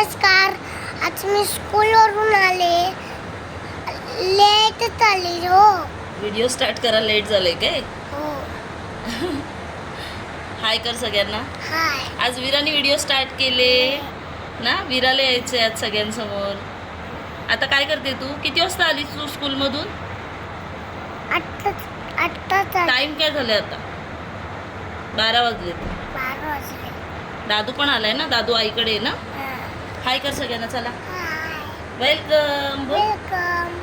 नमस्कार. आज मी स्कूलवरून आले. लेट आली हो. व्हिडिओ स्टार्ट करा लेट झालंय काय? हो. हाय कर सगळ्यांना. हाय आज वीराने व्हिडिओ स्टार्ट केले. ना? वीराला यायचं आहे आज सगळ्यांसमोर. आता काय करते तू? किती वाजता आलीस तू स्कूलमधून? आले. टाइम काय झाले आता? बारा वाजले. बारा वाजले. दादू पण आलाय ना? दादू आईकडे आहे ना? हा. हाय कर सगळ्यांना चला. वेलकम वेलकम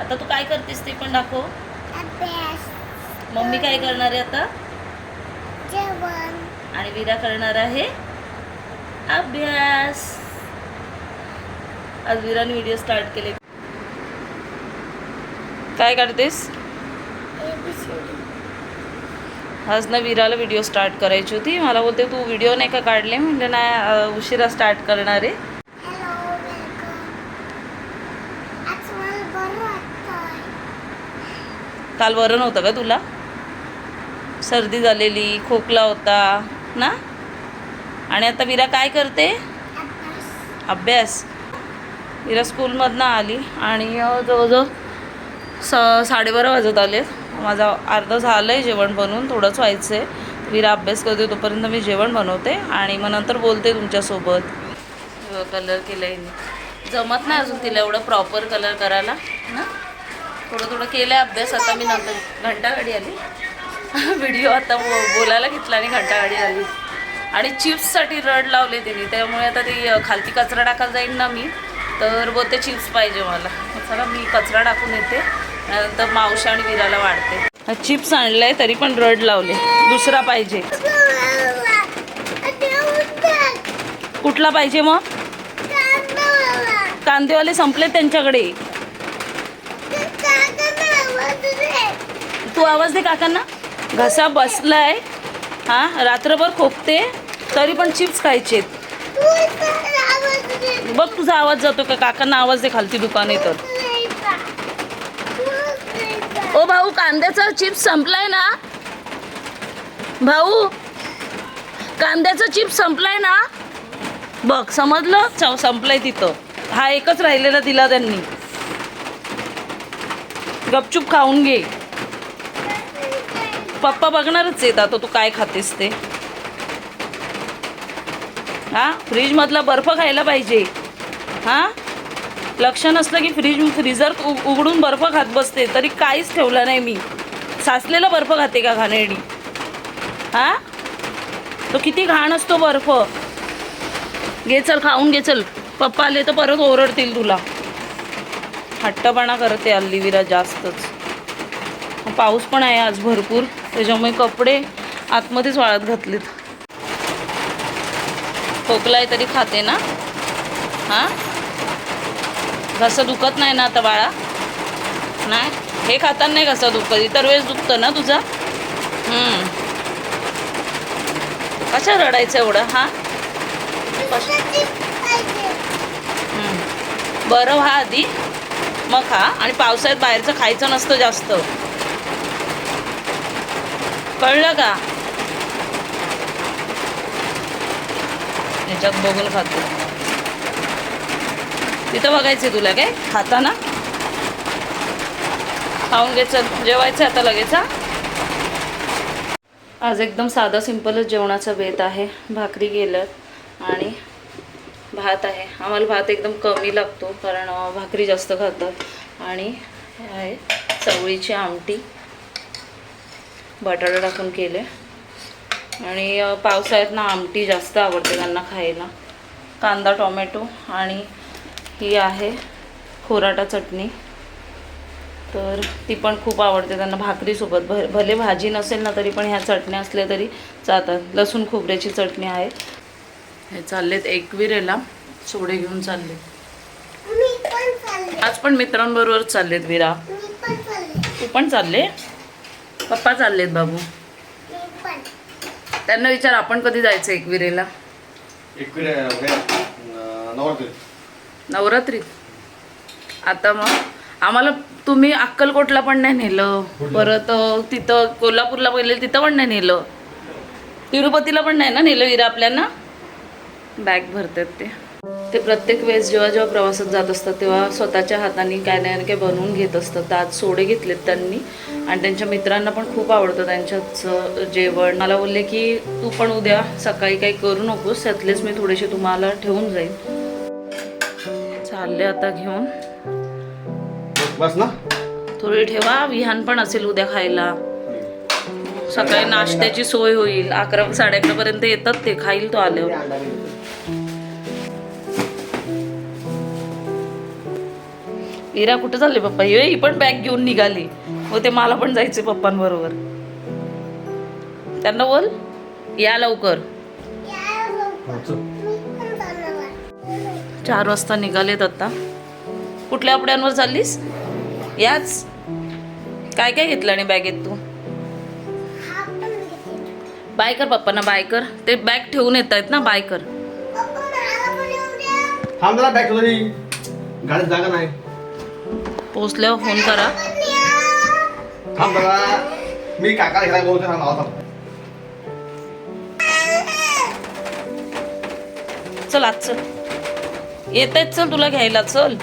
आता तू काय करतेस ते पण दाखव. अभ्यास. मम्मी काय करणार आहे आता? जेवण. आणि वीरा करणार आहे अभ्यास. आज वीराने व्हिडिओ स्टार्ट केले. काय करतेस. आज ना वीराला व्हिडिओ स्टार्ट करायची होती. मला बोलते तू व्हिडिओ नाही का काढले? म्हणजे नाही अं, उशिरा स्टार्ट करणार आहे हॅलो वेलकम आज मला बरं वाटतंय काल बरं नव्हतं का तुला? सर्दी झालेली खोकला होता ना? आणि आता वीरा काय करते? अभ्यास. विरा स्कूलमधनं आली आणि जवळजवळ स साडेबारा वाजत आले. माझा अर्ध झालं आहे जेवण बनवून थोडंच व्हायचं आहे विरा अभ्यास करते तोपर्यंत मी जेवण बनवते आणि मग नंतर बोलते तुमच्यासोबत. कलर केलं आहे जमत नाही अजून तिला एवढं प्रॉपर कलर करायला ना? थोडं थोडं केलं अभ्यास आता मी नंतर घंटागाडी आली. व्हिडिओ आता बो- बोलायला घेतला आणि घंटागाडी आली. आणि चिप्ससाठी रड लावले तिने त्यामुळे आता ती खालती कचरा टाकायला जाईन ना मी तर बोलते चिप्स पाहिजे मला. चला मी कचरा टाकून येते नंतर मावशी आणि विराला वाढते. चिप्स आणलंय तरी पण रड लावले. दुसरा पाहिजे. कुठला पाहिजे मग? कांदेवाले संपले त्यांच्याकडे. तू आवाज दे काकांना. घसा बसलाय. हा रात्रभर खोकते तरी पण चिप्स खायचे बघ तुझा आवाज जातो का? काकांना आवाज दे खालती दुकान आहे तर. ओ भाऊ कांद्याचा चिप्स संपलाय ना? भाऊ कांद्याचा चिप्स संपलाय ना? बघ समजलं? संपलाय तिथं. हा एकच राहिलेला दिला त्यांनी. गपचूप खाऊन घे. पप्पा बघणारच आहेत आता तू काय खातेस ते. हा? फ्रीजमधला बर्फ खायला पाहिजे. हा? लक्ष नसलं की फ्रीज फ्रीजर उघडून बर्फ खात बसते. तरी काहीच ठेवलं नाही मी. साचलेला बर्फ खाते का घाणेरडी? हा? तो किती घाण असतो बर्फ. घे चल खाऊन घे चल. पप्पा आले तर परत ओरडतील तुला. हट्टपणा करते हल्ली विरा जास्तच. पाऊस पण आहे आज भरपूर त्याच्यामुळे कपडे आतमध्येच वाळत घातलेत. खोकला आहे तरी खाते ना? हां? घसं दुखत नाही ना आता बाळा? नाही? हे खाताना नाही घसा दुखत इतर वेळेस दुखतं ना तुझा? हम्म. कशा रडायचं एवढं हां? हम्म. बरं व्हा आधी. मग खा. आणि पावसाळ्यात बाहेरचं खायचं नसतं जास्त. कळलं का? याच्यात बघून खातो तिथं बघायचं तुला काय? खाताना? खाऊन घ्यायचं जेवायचं आता लगेच हा? आज एकदम साधा सिंपलच जेवणाचा बेत आहे. भाकरी गेलं आणि भात आहे. आम्हाला भात एकदम कमी लागतो कारण भाकरी जास्त खातात. आणि आहे चवळीची आमटी. बटाटा टाकून केले. आणि पावसाळ्यात ना आमटी जास्त आवडते त्यांना खायला. कांदा टोमॅटो आणि ही आहे खोराटा चटणी. तर ती पण खूप आवडते त्यांना भाकरीसोबत. भ भले भाजी नसेल ना तरी पण ह्या चटण्या असल्या तरी जातात लसूण खोबऱ्याची चटणी आहे. हे चाललेत एकविरेला सोडे घेऊन चालले. मी पण चालले. आज पण मित्रांबरोबर चाललेत विरा. तू पण चालले? पप्पा चाललेत बाबू. मी पण. त्यांना विचार आपण कधी जायचं एकविरेला नवरात्रीत आता मग आम्हाला तुम्ही अक्कलकोटला पण नाही नेलं. परत तिथं कोल्हापूरला पहिले तिथं पण नाही नेलं. तिरुपतीला पण नाही ना नेलं विरा आपल्याला? बॅग भरतात ते. ते प्रत्येक वेळेस जेव्हा जेव्हा प्रवासात जात असतात तेव्हा स्वतःच्या हाताने काय नाही काय बनवून घेत असतात. आज सोडे घेतलेत त्यांनी. आणि त्यांच्या मित्रांना पण खूप आवडतं त्यांच्याच जेवण. मला बोलले की तू पण उद्या सकाळी काही करू नकोस. त्यातलेच मी थोडेसे तुम्हाला ठेवून जाईल चालले आता घेऊन. बस ना. थोडी ठेवा. विहान पण असेल उद्या खायला. सकाळी नाश्त्याची सोय होईल. अकरा साडे अकरा पर्यंत येतात ते. खाईल तो आल्यावर. इरा कुठं चालले पप्पा? हे ही पण बॅग घेऊन निघाली. मग ते मला पण जायचे पप्पांबरोबर. त्यांना बोल. या लवकर. चार वाजता निघालेत आता. कुठल्या कपड्यांवर चाललीस? याच. काय काय घेतलं आणि बॅगेत तू? बाय कर पप्पांना बाय कर. ते बॅग ठेवून येत आहेत ना बाय कर. बॅग गाडीत जागा नाही. पोचल्यावर फोन करा. थांब मी काका बोलतो थांब. चल आज चल. येत आहेत चल तुला घ्यायला चल.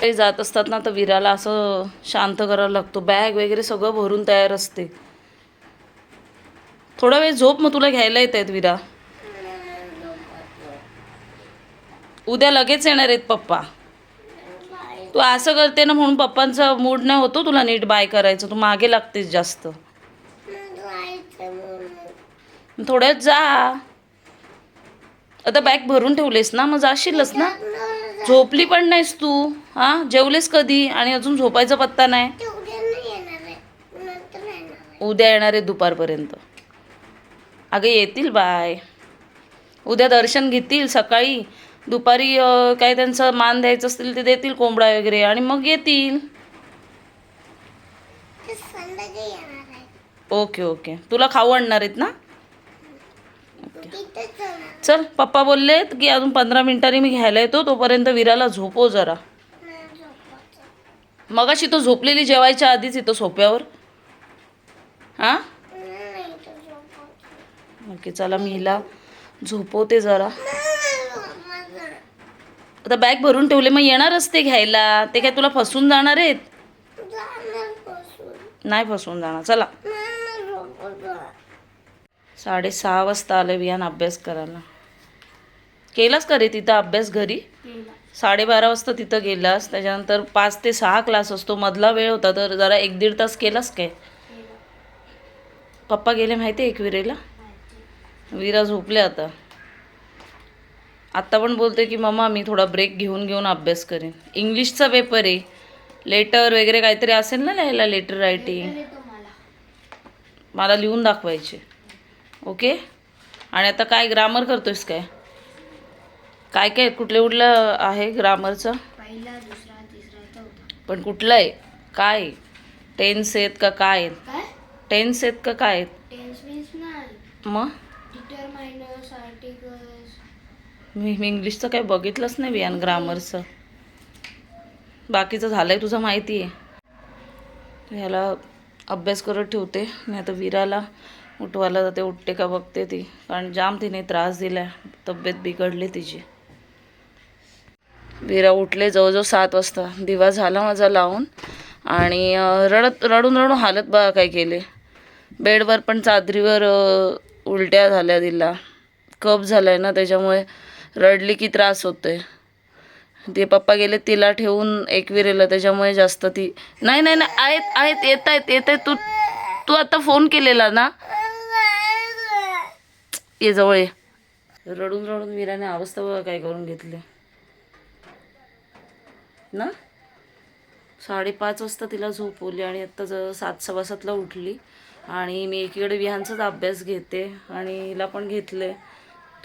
काही जात असतात ना तर विराला असं शांत करावं लागतो. बॅग वगैरे सगळं भरून तयार असते. थोडा वेळ झोप मग तुला घ्यायला येत आहेत विरा. उद्या लगेच येणार आहेत पप्पा. तू असं करते ना म्हणून पप्पांचा मूड नाही होतो हो तुला नीट बाय करायचं. तू मागे लागतेस जास्त. थोड्यात जा. आता बॅग भरून ठेवलेस ना मग जाशीलच ना? झोपली पण नाहीस तू. हा? जेवलेस कधी? आणि अजून झोपायचा पत्ता नाही? उद्या येणार आहे दुपारपर्यंत. अगं येतील बाय. उद्या दर्शन घेतील सकाळी. दुपारी काय त्यांचं मान द्यायचं असतील ते देतील कोंबडा वगैरे आणि मग येतील. ओके ओके तुला खाऊ आणणार आहेत ना जाणार. चल पप्पा बोललेत की अजून पंधरा मिनिटांनी मी घ्यायला येतो तोपर्यंत विराला झोपव जरा झोपायचं. मगाशी तो झोपलेली जेवायच्या आधीच येतो सोप्यावर हां. ओके चला मी हिला झोपवते जरा. आता बॅग भरून ठेवले मग येणारच ते घ्यायला? ते काय तुला फसून जाणार आहेत. नाही फसून जाणार. चला. साडेसहा वाजता आले बियान अभ्यास करायला. केलास का रे तिथं अभ्यास घरी? साडेबारा वाजता तिथं गेलास त्याच्यानंतर पाच ते सहा क्लास असतो. मधला वेळ होता तर जरा एक दीड तास केलास काय? पप्पा गेले माहिती आहे एकविरेला विरा झोपले आता. आत्ता पण बोलते की मम्मा मी थोडा ब्रेक घेऊन घेऊन अभ्यास करेन. इंग्लिशचा पेपर आहे. लेटर वगैरे काहीतरी असेल ना लिहायला लेटर रायटिंग मला. लिहून दाखवायचे. ओके आणि आता काय ग्रामर करतोयस काय? काय काय कुठले कुठलं आहे ग्रामरचं पण कुठलं आहे? काय? टेन्स आहेत का काय आहेत? टेन्स आहेत का काय आहेत? मग? मी मी इंग्लिशचं काही बघितलंच नाही बियान ग्रामरचं. बाकीचं झालं आहे तुझं माहिती आहे ह्याला अभ्यास करत ठेवते मी आता विराला उठवायला जाते उठते का बघते ती. कारण जाम तिने त्रास दिला तब्येत बिघडली तिची. विरा उठले जवळजवळ सात वाजता. दिवा झाला माझा लावून आणि रडत रडून रडून हालत बघा काय केले. बेडवर पण चादरीवर उलट्या झाल्या दिला कप झाला आहे ना त्याच्यामुळे रडली की त्रास होतोय. ते पप्पा गेले तिला ठेवून एकविरेला त्याच्यामुळे जास्त ती नाही नाही नाही आहेत आहेत येत आहेत येत आहेत तू तू आता फोन केलेला ना? ये जवळ ये. रडून रडून विराने अवस्था बघा काय करून घेतली. ना? साडेपाच वाजता तिला झोपवली आणि आत्ता ज सात सव्वा सातला उठली. आणि मी एकीकडे विहांचाच अभ्यास घेते आणि हिला पण घेतले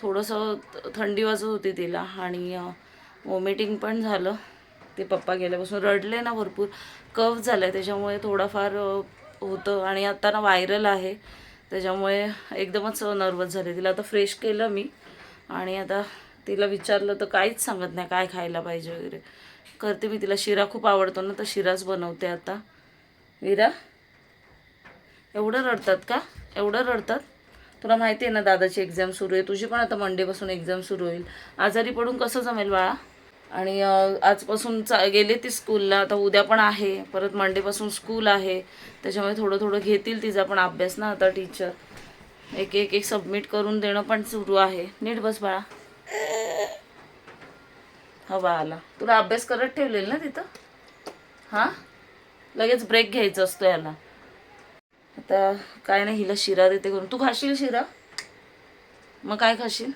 थोडंसं थंडी वाजत होती तिला आणि वॉमिटिंग पण झालं. ते पप्पा गेल्यापासून रडले ना भरपूर. कफ झालं आहे त्याच्यामुळे थोडाफार होतं. आणि आता ना व्हायरल आहे. त्याच्यामुळे एकदमच नर्वस झाले. तिला आता फ्रेश केलं मी. आणि आता तिला विचारलं तर काहीच सांगत नाही काय खायला पाहिजे वगैरे. करते मी तिला. शिरा खूप आवडतो ना तर शिराच बनवते आता. विरा? एवढं रडतात का? एवढं रडतात? तुला माहिती आहे ना दादाची एक्झाम सुरू आहे. तुझी पण आता मंडेपासून एक्झाम सुरू होईल. आजारी पडून कसं जमेल बाळा? आणि आजपासून चा गेले ती स्कूलला आता उद्या पण आहे. परत मंडेपासून स्कूल आहे. त्याच्यामुळे थोडं थोडं घेतील तिचा पण अभ्यास ना आता टीचर एक एक एक सबमिट करून देणं पण सुरू आहे. नीट बस बाळा. हवा आला. तुला अभ्यास करत ठेवलेल ना तिथं? हां? लगेच ब्रेक घ्यायचा असतो याला. आता काय नाही हिला शिरा देते करून. तू खाशील शिरा? मग काय खाशील?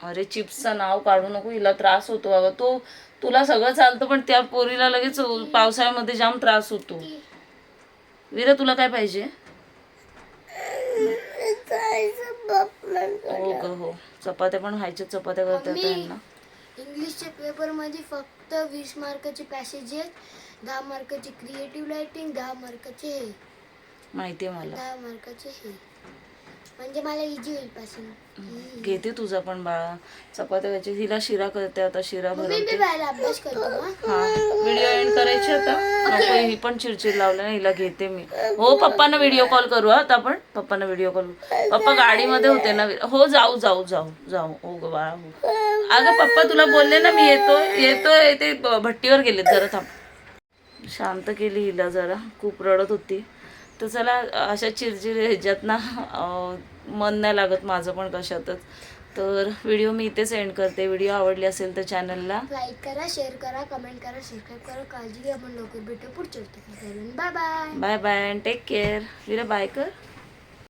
अरे चिप्सचं नाव काढू नको हिला त्रास होतो अगं. तो तुला सगळं चालतं पण त्या पोरीला लगेच पावसाळ्यामध्ये जाम त्रास होतो. विरा तुला काय पाहिजे? हो ग हो. चपात्या पण व्हायच्या चपात्या करता येतात यांना इंग्लिशच्या पेपरमध्ये फक्त वीस मार्काचे पॅसेज आहेत. दहा मार्काचे क्रिएटिव्ह रायटिंग दहा मार्काचे हे. माहिती आहे मला. दहा मार्काचे हे. म्हणजे मला इझी होईल पासून घेते तुझा पण बाळा. चपात्या हिला शिरा करते आता शिरा मी भरवते. बी बाहेर अभ्यास करतो हा हा. व्हिडिओ एंड करायची आता. नको ही पण चिडचिड लावली ना हिला घेते मी. हो पप्पांना व्हिडिओ कॉल करू हा आता आपण. पप्पांना व्हिडिओ कॉल पप्पा गाडीमध्ये होते ना. हो जाऊ जाऊ जाऊ जाऊ. हो ग बाळा हो. अगं पप्पा तुला बोलले ना मी येतो येतोय ते ब- भट्टीवर गेलेत. जरा थांब. शांत केली हिला जरा खूप रडत होती. तर चला अशा चिरचिर ह्याच्यात ना मन नाही लागत माझं पण कशातच. तर व्हिडिओ मी इथेच एंड करते. व्हिडिओ आवडली असेल तर चॅनलला लाईक करा शेअर करा कमेंट करा सबस्क्राईब करा. काळजी घ्या आपण लवकर भेटू पुढच्या bye bye bye bye and take care Virat bye कर.